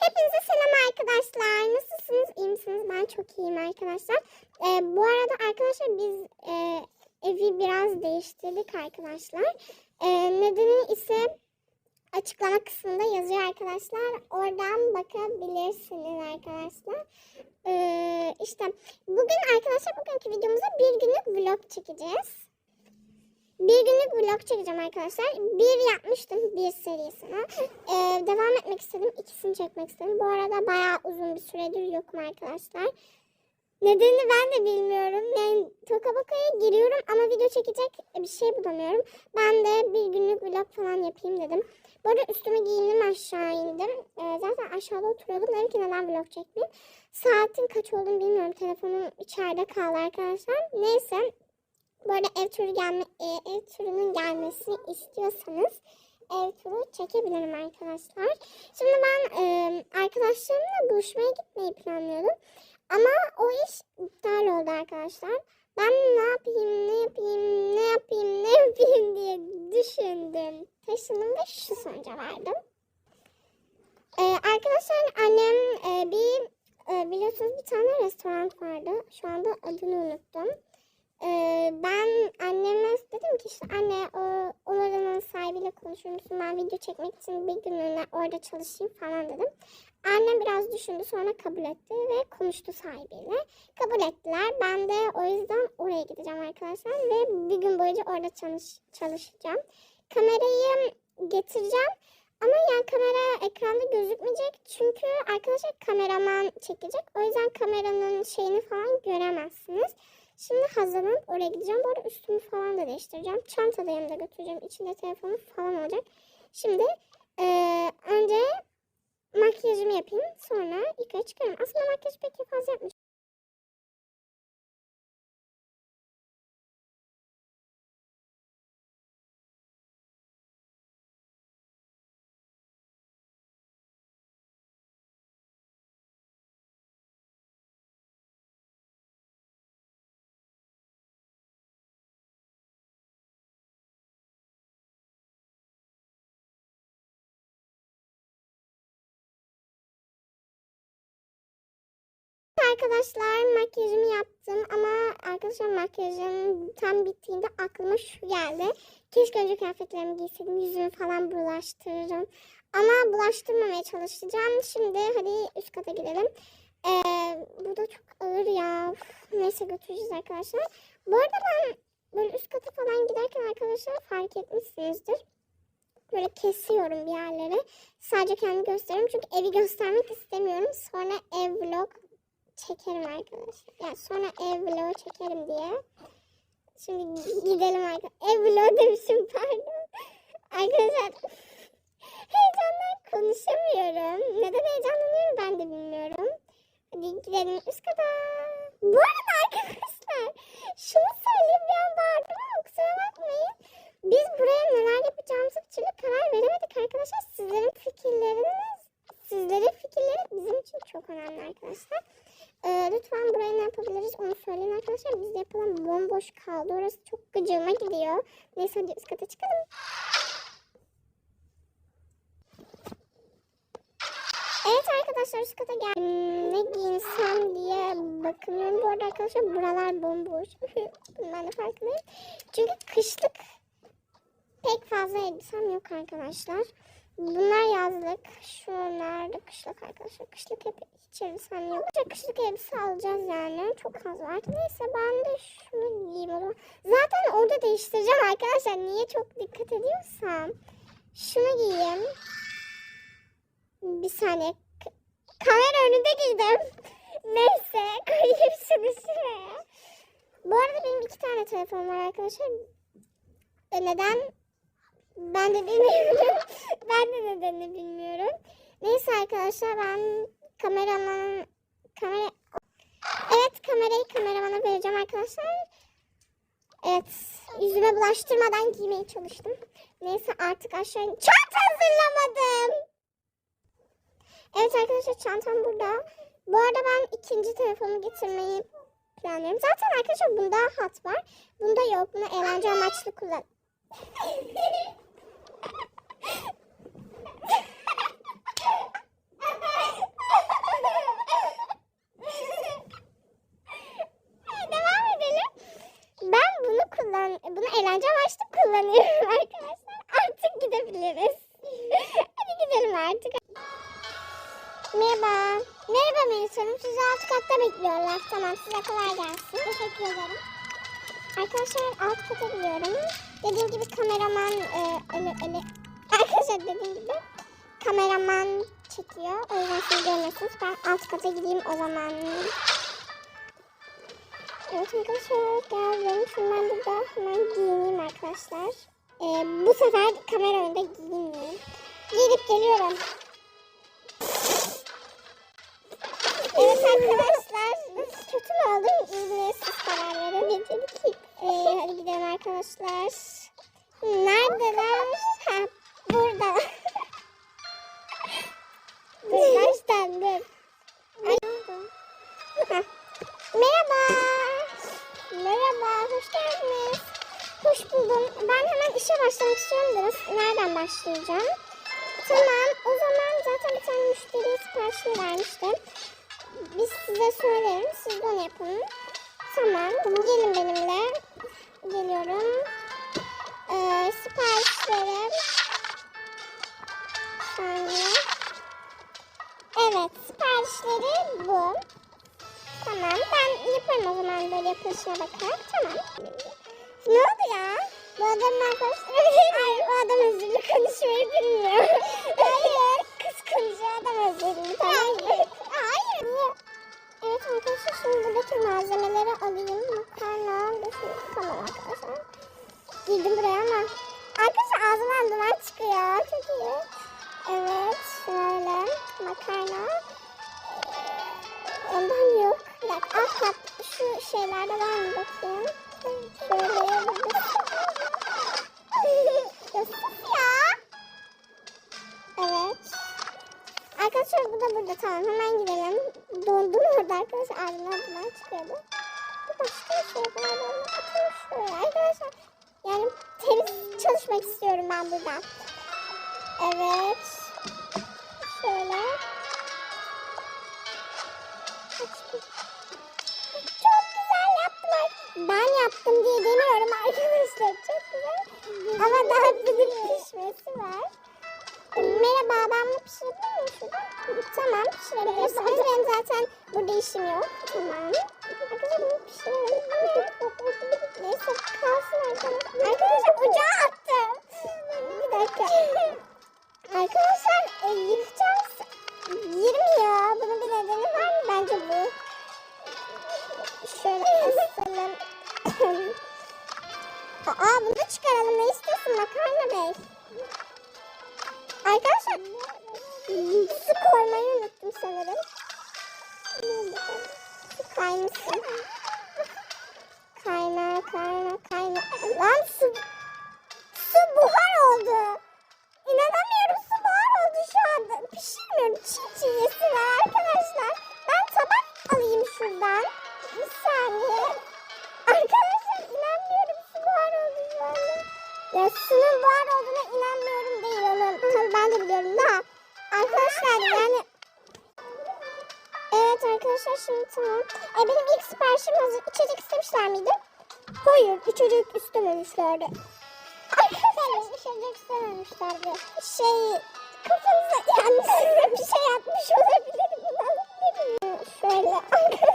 Hepinize selam arkadaşlar. Nasılsınız? İyi misiniz? Ben çok iyiyim arkadaşlar. Ee, bu arada arkadaşlar biz e, evi biraz değiştirdik arkadaşlar. Ee, nedeni ise açıklama kısmında yazıyor arkadaşlar. Oradan bakabilirsiniz arkadaşlar. Ee, işte bugün arkadaşlar bugünkü videomuzda bir günlük vlog çekeceğiz. Bir günlük vlog çekeceğim arkadaşlar. Bir yapmıştım bir serisine. Ee, devam etmek istedim. ikisini çekmek istedim. Bu arada bayağı uzun bir süredir yokum arkadaşlar. Nedenini ben de bilmiyorum. Yani Tokabaka'ya giriyorum ama video çekecek bir şey bulamıyorum. Ben de bir günlük vlog falan yapayım dedim. Bu arada üstümü giyindim aşağı indim. Ee, zaten aşağıda oturuyordum. Dedim ki neden vlog çekmeyeyim. Saatin kaç olduğunu bilmiyorum. Telefonum içeride kaldı arkadaşlar. Neyse. Arada ev turu gelme, e, ev turunun gelmesini istiyorsanız ev turu çekebilirim arkadaşlar. Şimdi ben e, arkadaşlarımla buluşmaya gitmeyi planlıyordum. Ama o iş iptal oldu arkadaşlar. Ben ne yapayım, ne yapayım, ne yapayım, ne yapayım diye düşündüm. Taşındım ve şu sonuca vardım. E, arkadaşlar annem e, bir e, biliyorsunuz bir tane restoran vardı. Şu anda adını unuttum. Ee, ben anneme dedim ki işte anne o oranın sahibiyle konuşur musun? Ben video çekmek için bir günlüğüne orada çalışayım falan dedim. Annem biraz düşündü sonra kabul etti ve konuştu sahibiyle. Kabul ettiler. Ben de o yüzden oraya gideceğim arkadaşlar ve bir gün boyunca orada çalış çalışacağım. Kamerayı getireceğim. Ama yani kamera ekranda gözükmeyecek. Çünkü arkadaşlar kameraman çekecek. O yüzden kameranın şeyini falan göremezsiniz. Şimdi hazırlanıp oraya gideceğim. Bu arada üstümü falan da değiştireceğim. Çanta da yanımda götüreceğim. İçinde telefonum falan olacak. Şimdi eee, önce makyajımı yapayım. Sonra yukarı çıkarım. Aslında makyaj pek fazla yapmış. Arkadaşlar makyajımı yaptım ama arkadaşlar makyajım tam bittiğinde aklıma şu geldi. Keşke önce kıyafetlerimi giyseydim yüzümü falan bulaştırırım. Ama bulaştırmamaya çalışacağım. Şimdi hadi üst kata gidelim. Ee, bu da çok ağır ya. Uf, neyse götüreceğiz arkadaşlar. Bu arada ben böyle üst kata falan giderken arkadaşlar fark etmişsinizdir. Böyle kesiyorum bir yerleri. Sadece kendi gösteriyorum. Çünkü evi göstermek istemiyorum. Sonra ev vlog çekerim arkadaşlar. Yani sonra ev vlogu çekerim diye. Şimdi gidelim arkadaşlar. Ev vlogu demişim pardon. Arkadaşlar heyecandan konuşamıyorum. Neden heyecanlanıyorum ben de bilmiyorum. Hadi gidelim üst kata. Bu arada arkadaşlar şunu söyleyeyim bir an bağırdım ama kusura bakmayın. Biz buraya neler yapacağımızı bir türlü karar veremedik arkadaşlar. Sizlerin fikirleriniz, sizlerin fikirleri için çok önemli arkadaşlar. Ee, lütfen buraya ne yapabiliriz onu söyleyin arkadaşlar. Bizde yapılan bomboş kaldı. Orası çok gıcığıma gidiyor. Neyse hadi üst kata çıkalım. Evet arkadaşlar üst kata geldim. Ne giyinsem diye bakınıyorum. Bu arada arkadaşlar buralar bomboş. ben de farkındayım. Çünkü kışlık pek fazla elbisem yok arkadaşlar. Bunlar yazlık. Şunlar da kışlık arkadaşlar. Kışlık hep hiç elbisem yok. Kışlık elbise alacağız yani. Çok az var. Neyse ben de şunu giyeyim o zaman. Zaten orada değiştireceğim arkadaşlar. Niye çok dikkat ediyorsam. Şunu giyeyim. Bir saniye. Kamera önünde giydim. Neyse koyayım şunu şuraya. Bu arada benim iki tane telefonum var arkadaşlar. E neden? Ben de bilmiyorum. ben de nedenini bilmiyorum. Neyse arkadaşlar ben kameraman kamera Evet kamerayı kameramana vereceğim arkadaşlar. Evet yüzüme bulaştırmadan giymeye çalıştım. Neyse artık aşağı Çanta hazırlamadım. Evet arkadaşlar çantam burada. Bu arada ben ikinci telefonumu getirmeyi planlıyorum. Zaten arkadaşlar bunda hat var. Bunda yok. Bunu eğlence amaçlı kullan. kullan bunu eğlence amaçlı kullanıyorum arkadaşlar. Artık gidebiliriz. Hadi gidelim artık. Merhaba. Merhaba Melis Hanım. Sizi alt katta bekliyorlar. Tamam size kolay gelsin. Teşekkür ederim. Arkadaşlar alt kata gidiyorum. Dediğim gibi kameraman e, öyle öyle. Arkadaşlar dediğim gibi kameraman çekiyor. O yüzden siz görmezsiniz. Ben alt kata gideyim o zaman. Evet arkadaşlar geldim. Şimdi ben burada hemen giyineyim arkadaşlar. E, bu sefer kamera önünde giyinmiyorum. Giyinip geliyorum. Evet arkadaşlar kötü mü oldum? İyi mi? Siz karar verin. Ee, hadi gidelim arkadaşlar. Neredeler? Başlayacağım? Tamam. O zaman zaten bir tane müşteriye siparişini vermiştim. Biz size söylerim. Siz de onu yapın. Tamam. Gelin benimle. Geliyorum. Ee, siparişlerim. Saniye. Evet. Siparişleri bu. Tamam. Ben yaparım o zaman böyle yapılışına bakarak. Tamam. Adamın arkadaşları Hayır o adam özürlü konuşmayı bilmiyor. Hayır konuşuyor adam özürlü tamam mı? Hayır. Niye? Evet arkadaşlar şimdi buradaki malzemeleri alayım. Makarna, besin. Tamam arkadaşlar. Girdim buraya ama. Arkadaşlar ağzımdan duman çıkıyor. Çok iyi. Evet şöyle makarna. Ondan yok. Bir dakika alt kat şu şeylerde var mı bakayım. Şöyle duman çıkıyordu. Bir başka bir şey. Bakın şöyle arkadaşlar. Yani temiz çalışmak istiyorum ben burada. Evet. Şöyle. Açtım. Çok güzel yaptılar. Ben yaptım diye demiyorum arkadaşlar. Çok güzel. Ama daha bir pişmesi var. Merhaba ben bunu pişirebilir miyim? Tamam pişirebilirsiniz. Benim zaten burada işim yok. Tamam. Arkadaşlar bunu pişirelim. Neyse kalsın arkadaşlar. Arkadaşlar ocağa attım. Bir dakika. Arkadaşlar e, yıkacağız. Girmiyor. Bunun bir nedeni var mı? Bence bu. Şöyle asalım. Aa bunu da çıkaralım. Ne istiyorsun makarna bey? Arkadaşlar su koymayı unuttum sanırım. Kaymışsın. Kayna kayna kayna. Lan su, su buhar oldu. İnanamıyorum su buhar oldu şu anda. Pişirmiyorum. Çiğ çiğ yesinler arkadaşlar. Ben tabak alayım şuradan. Bir saniye. Arkadaşlar inanmıyorum su buhar oldu şu anda. Ya suyun buhar olduğuna inanmıyorum değil onun. Tabii ben de biliyorum da. Arkadaşlar yani Evet arkadaşlar şimdi tamam. E, benim ilk siparişim hazır. İçecek istemişler miydi? Hayır içecek istememişlerdi. Arkadaşlar içecek istememişlerdi. Şey kafanıza size bir şey yapmış olabilirim. İnanın Şöyle arkadaşlar hadi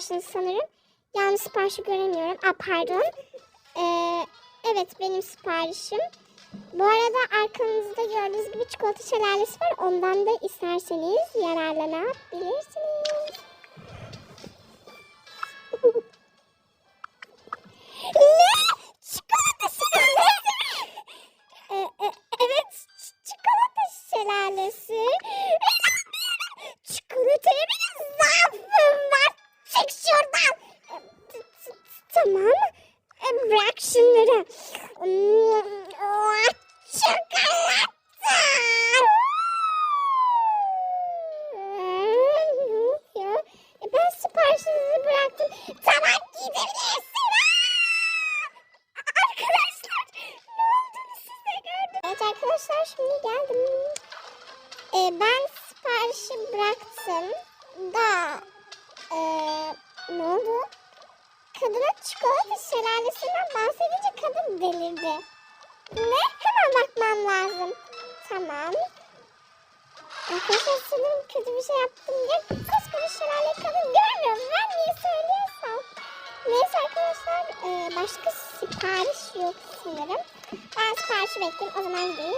sizin siparişiniz sanırım. Yanlış siparişi göremiyorum. Aa, pardon. Ee, evet benim siparişim. Bu arada arkanızda gördüğünüz gibi çikolata şelalesi var. Ondan da isterseniz yararlanabilirsiniz. ne? Çikolata şelalesinden bahsedince kadın delirdi. Ne? Hemen bakmam lazım. Tamam. Arkadaşlar sanırım kötü bir şey yaptım diye koskoca şelale kadın görmüyorum. Ben niye söylüyorsam. Neyse arkadaşlar e, başka sipariş yok sanırım. Ben siparişi bekliyorum. O zaman gideyim.